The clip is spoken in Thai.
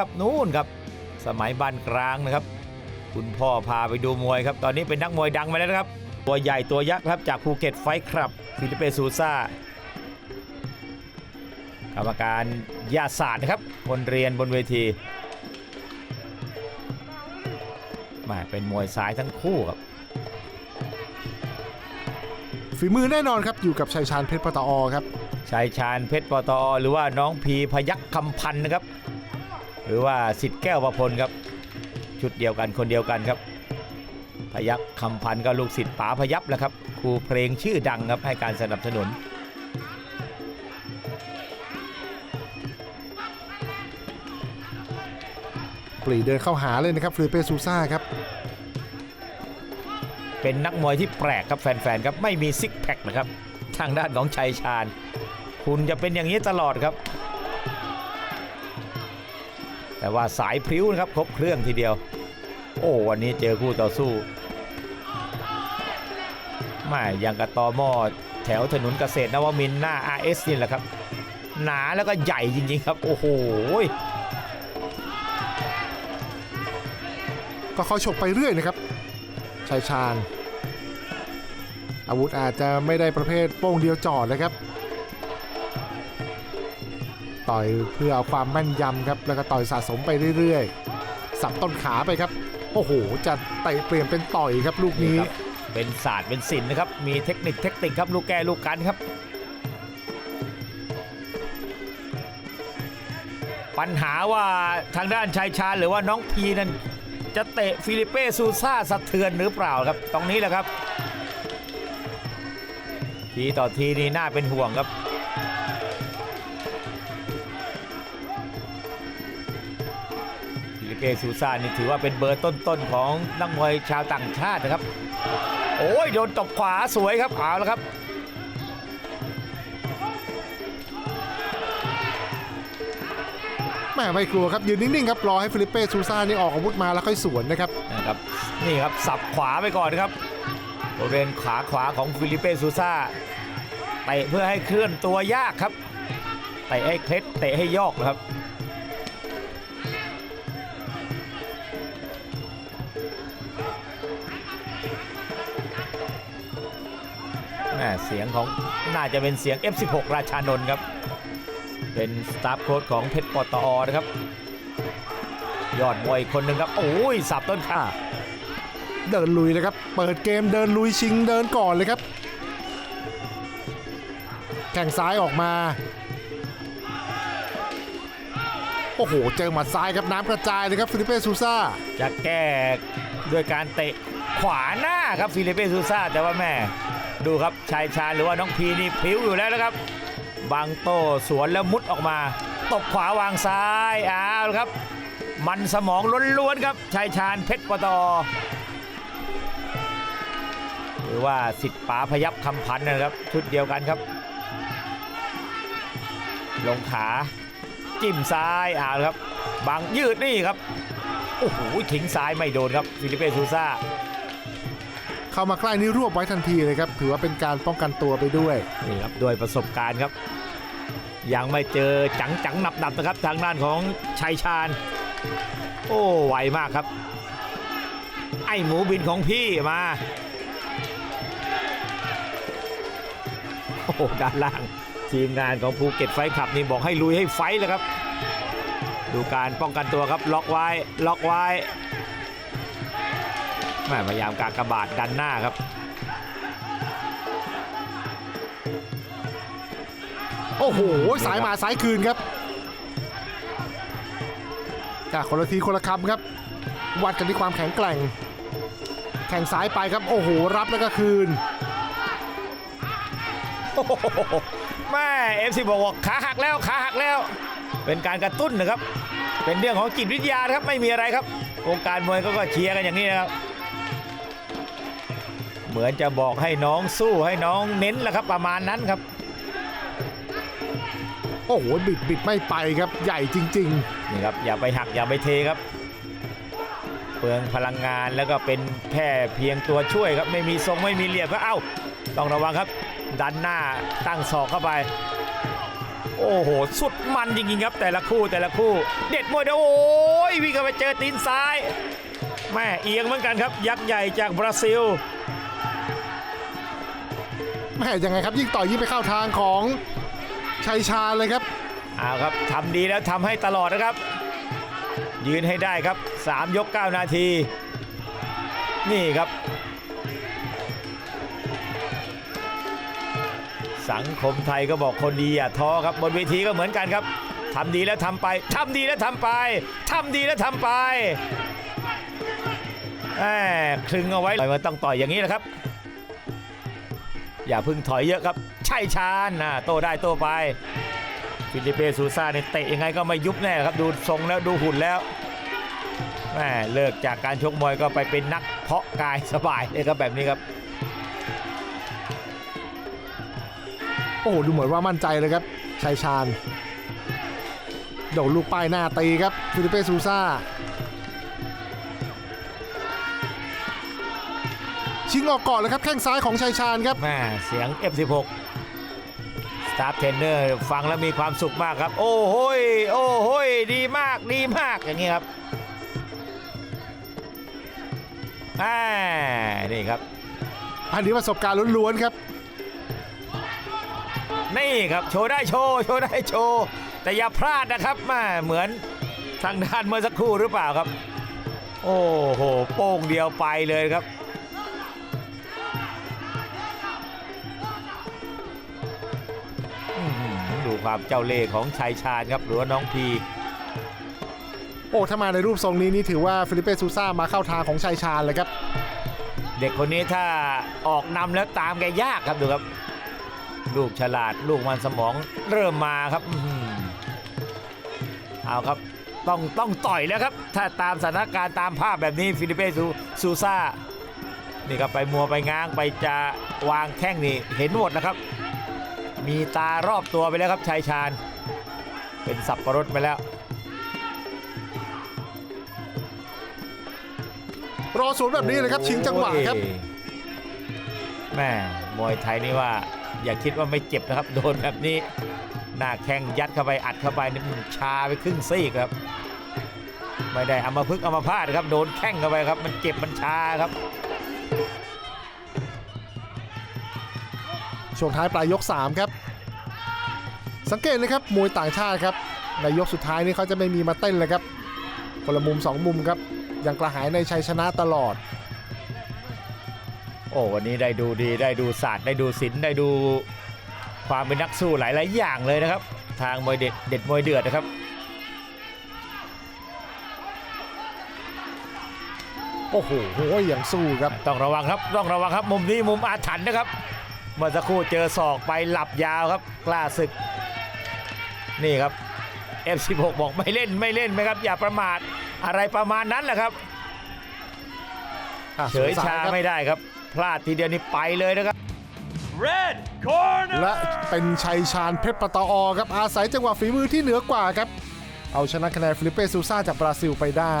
ครับนู่นครับสมัยบ้านกลางนะครับ คุณพ่อพาไปดูมวยครับ ตอนนี้เป็นนักมวยดังมาแล้วนะครับ ตัวใหญ่ตัวยักษ์ครับจากภูเก็ตไฟท์ครับฟิลิเปซูซ่ากรรมการยาศาสตร์นะครับคนเรียนบนเวทีแมาเป็นมวยซ้ายทั้งคู่ครับฝีมือแน่นอนครับอยู่กับชัยชาญเพชรปตอครับชัยชาญเพชรปตอหรือว่าน้องพีพยักคำพันธ์นะครับ หรือว่าสิทธิ์แก้วประพลครับ ชุดเดียวกันคนเดียวกันครับ พยักคำพันธ์ก็ลูกศิษย์ป๋าพยับแหละครับครูเพลงชื่อดังครับให้การสนับสนุนปรีเดินเข้าหาเลยนะครับฟิลิเปซูซ่าครับ เป็นนักมวยที่แปลกครับแฟนๆครับไม่มีซิกแพคนะครับ ทางด้านของชัยชาญ คุณจะเป็นอย่างนี้ตลอดครับ แต่ว่าสายพริ้วนะครับครบเครื่องทีเดียว โอ้วันนี้เจอคู่ต่อสู้ไม่ยังกระตอหม้อแถวถนนเกษตรนวมินทร์หน้า RS นี่แหละครับ หนาแล้วก็ใหญ่จริงๆครับ โอ้โหก็คอยฉกไปเรื่อยนะครับชัยชาญ อาวุธอาจจะไม่ได้ประเภทโป้งเดียวจอดนะครับ ต่อยเพื่อเอาความแม่นยำครับแล้วก็ต่อยสะสมไปเรื่อยๆ สับต้นขาไปครับ โอ้โห จะเตะเปลี่ยนเป็นต่อยครับลูกนี้ เป็นศาสตร์เป็นศิลป์นะครับ มีเทคนิคเทคนิคครับลูกแก้ลูกกันครับ ปัญหาว่าทางด้านชายชาญหรือว่าน้องพีนั้นจะเตะฟิลิเป้ซูซ่าสะเทือนหรือเปล่าครับ ตรงนี้แหละครับ ทีต่อทีนี่น่าเป็นห่วงครับ เป้ซูซ่านี่ถือว่าเป็นเบอร์ต้นๆของนักมวยชาวต่างชาตินะครับ โอ้ยโดนตบขวาสวยครับเอาแล้วครับ แม่ไม่กลัวครับยืนนิ่งๆครับรอให้ฟิลิปเป้ซูซ่านี่ออกอาวุธมาแล้วค่อยสวนนะครับนะครับนี่ครับสับขวาไปก่อนครับบริเวณขาขวาของฟิลิเป้ซูซ่าเตะเพื่อให้เคลื่อนตัวยากครับเตะให้เคล็ดเตะให้ยอกนะครับ ม่เสียงของน่าจะเป็นเสียง F16 ราชานนท์ครับ เป็นสตาฟโค้ชของเพชรปตอนะครับ ยอดมวยคนหนึ่งครับ โอ้ยสับต้นขาเดินลุยเลยครับ เปิดเกมเดินลุยชิงเดินก่อนเลยครับ แข่งซ้ายออกมา โอ้โห เจอหมัดซ้ายครับน้ำกระจายเลยครับฟิลิปเป้ซูซ่าจะแก้ด้วยการเตะขวาหน้าครับฟิลิปเปซูซ่าแต่ว่าแม่ ดูครับชายชาหรือว่าน้องพีนี่พิ้วอยู่แล้วนะครับ บางโต้สวนแล้วมุดออกมา ตบขวาวางซ้ายอ้าวครับ มันสมองล้วนๆครับชายชาญเพชรปตอหรือว่าสิทธิ์ป๋าพยับคำพันนะครับ ชุดเดียวกันครับ ลงขาจิ้มซ้ายอ้าวครับบางยืดนี่ครับโอ้โหทิ้งซ้ายไม่โดนครับฟิลิเปซูซ่า เข้ามาใกล้นี้รวบไว้ทันทีเลยครับถือว่าเป็นการป้องกันตัวไปด้วยนี่ครับด้วยประสบการณ์ครับ ยังไม่เจอจังจังหนับหนับนะครับ ทางด้านของชัยชาญ โอ้ไวมากครับ ไอหมูบินของพี่มาโอ้ด้านล่างทีมงานของภูเก็ตไฟท์คลับนี่บอกให้ลุยให้ไฟเลยครับ ดูการป้องกันตัวครับล็อกไว้ล็อกไว้ พยายามกากบาดดันหน้าครับโอ้โหสายมาสายคืนครับจากคนละทีคนละคำครับ วัดกันที่ความแข็งแกร่ง แข่งซ้ายไปครับ โอ้โห รับแล้วก็คืนโอ้โหแม่เอฟซีบอกว่าขาหักแล้วขาหักแล้ว เป็นการกระตุ้นนะครับ เป็นเรื่องของจิตวิทยานะครับไม่มีอะไรครับวงการมวยเขาก็เชียร์กันอย่างนี้นะครับ เหมือนจะบอกให้น้องสู้ให้น้องเน้นแหละครับประมาณนั้นครับ โอ้โหบิดบิดไม่ไปครับใหญ่จริงนี่ครับอย่าไปหักอย่าไปเทครับเปลืองพลังงานแล้วก็เป็นแค่เพียงตัวช่วยครับไม่มีทรงไม่มีเหลี่ยมก็เอ้า ต้องระวังครับ ดันหน้าตั้งศอกเข้าไป โอ้โห สุดมันจริงๆครับ แต่ละคู่แต่ละคู่ เด็ดมวยเดียวโอ้ยวิ่งเข้าไปเจอตีนซ้ายแม่เอียงเหมือนกันครับ ยักษ์ใหญ่จากบราซิล แม่ยังไงครับยิ่งต่อยยิ่งไปเข้าทางของชัยชาเลยครับเอาครับทำดีแล้วทำให้ตลอดนะครับ ยืนให้ได้ครับ 3 ยก 9 นาที นี่ครับ สังคมไทยก็บอกคนดีอย่าท้อครับ บนเวทีก็เหมือนกันครับทำดีแล้วทำไปทำดีแล้วทำไปทำดีแล้วทำไปแหมคลึงเอาไว้เลยมันต้องต่อยอย่างนี้นะครับ อย่าพึ่งถอยเยอะครับ ใช่ชาญนะโตได้โตไป ฟิลิเปซูซ่าเนี่ยเตะยังไงก็ไม่ยุบแน่ครับ ดูทรงแล้วดูหุ่นแล้วแม่เลิกจากการชกมวยก็ไปเป็นนักเพาะกายสบายเลยครับแบบนี้ครับโอ้โหดูเหมือนว่ามั่นใจเลยครับชัยชาญโดนลูกป้ายหน้าตีครับฟิลิเปซูซ่า ชิงออกก่อนเลยครับแข้งซ้ายของชัยชาญครับแม่เสียง F16 สตาฟเทรนเนอร์ฟังแล้วมีความสุขมากครับ โอ้โหยโอ้โหยดีมากดีมากอย่างนี้ครับอ่านี่ครับ อันนี้ประสบการณ์ล้วนๆครับ นี่ครับโชว์ได้โชว์โชว์ได้โชว์แต่อย่าพลาดนะครับแมาเหมือนทางด้านเมื่อสักครู่หรือเปล่าครับ โอ้โหโป้งเดียวไปเลยครับ ความเจ้าเล่ห์ของชายชาญครับหรือว่าน้องพีโอ้ถ้ามาในรูปทรงนี้นี่ถือว่าฟิลิเปซูซ่ามาเข้าทางของชัยชาญเลยครับ เด็กคนนี้ถ้าออกนำแล้วตามแกยากครับดูครับ ลูกฉลาดลูกมันสมองเริ่มมาครับอื้อหือเอาครับต้องต้องต่อยแล้วครับ ถ้าตามสถานการณ์ตามภาพแบบนี้ฟิลิเปซูซูซ่านี่ครับไปมัวไปง้างไปจะวางแข้งนี่เห็นหมดนะครับ มีตารอบตัวไปแล้วครับชายชาญ เป็นสับประรดไปแล้ว รอสวนแบบนี้เลยครับชิงจังหวะครับโอ้ยแม่มวยไทยนี่ว่าอย่าคิดว่าไม่เจ็บนะครับ โดนแบบนี้ หน้าแข้งยัดเข้าไปอัดเข้าไปนี่มันชาไปครึ่งซี่ครับ ไม่ได้เอามาพึกษ์เอามาพลาดครับ โดนแข้งเข้าไปครับ มันเจ็บมันชาครับ ช่วงท้ายปลายยก 3 ครับ สังเกตนะครับมวยต่างชาติครับในยกสุดท้ายนี่เขาจะไม่มีมาเต้นเลยครับคนละมุม 2 มุมครับยังกระหายในชัยชนะตลอด โอ้วันนี้ได้ดูดีได้ดูศาสตร์ได้ดูศิลป์ได้ดูความเป็นนักสู้หลาย ๆ อย่างเลยนะครับ ทางมวยเด็ดเด็ดมวยเดือดนะครับโอ้โหอย่างสู้ครับ ต้องระวังครับ ต้องระวังครับ มุมนี้มุมอาถรรพ์นะครับ เมื่อสักครู่เจอศอกไปหลับยาวครับกล้าศึก นี่ครับ F16 บอกไม่เล่นไม่เล่นไหมครับ อย่าประมาทอะไรประมาณนั้นแหละครับอะเฉยสวชาครับไม่ได้ครับ พลาดทีเดียวนี่ไปเลยนะครับ Red corner. และเป็นชัยชาญเพชรปตอครับอาศัยจังหวะฝีมือที่เหนือกว่าครับ เอาชนะคะแนนฟิลิปเปซูซ่าจากบราซิลไปได้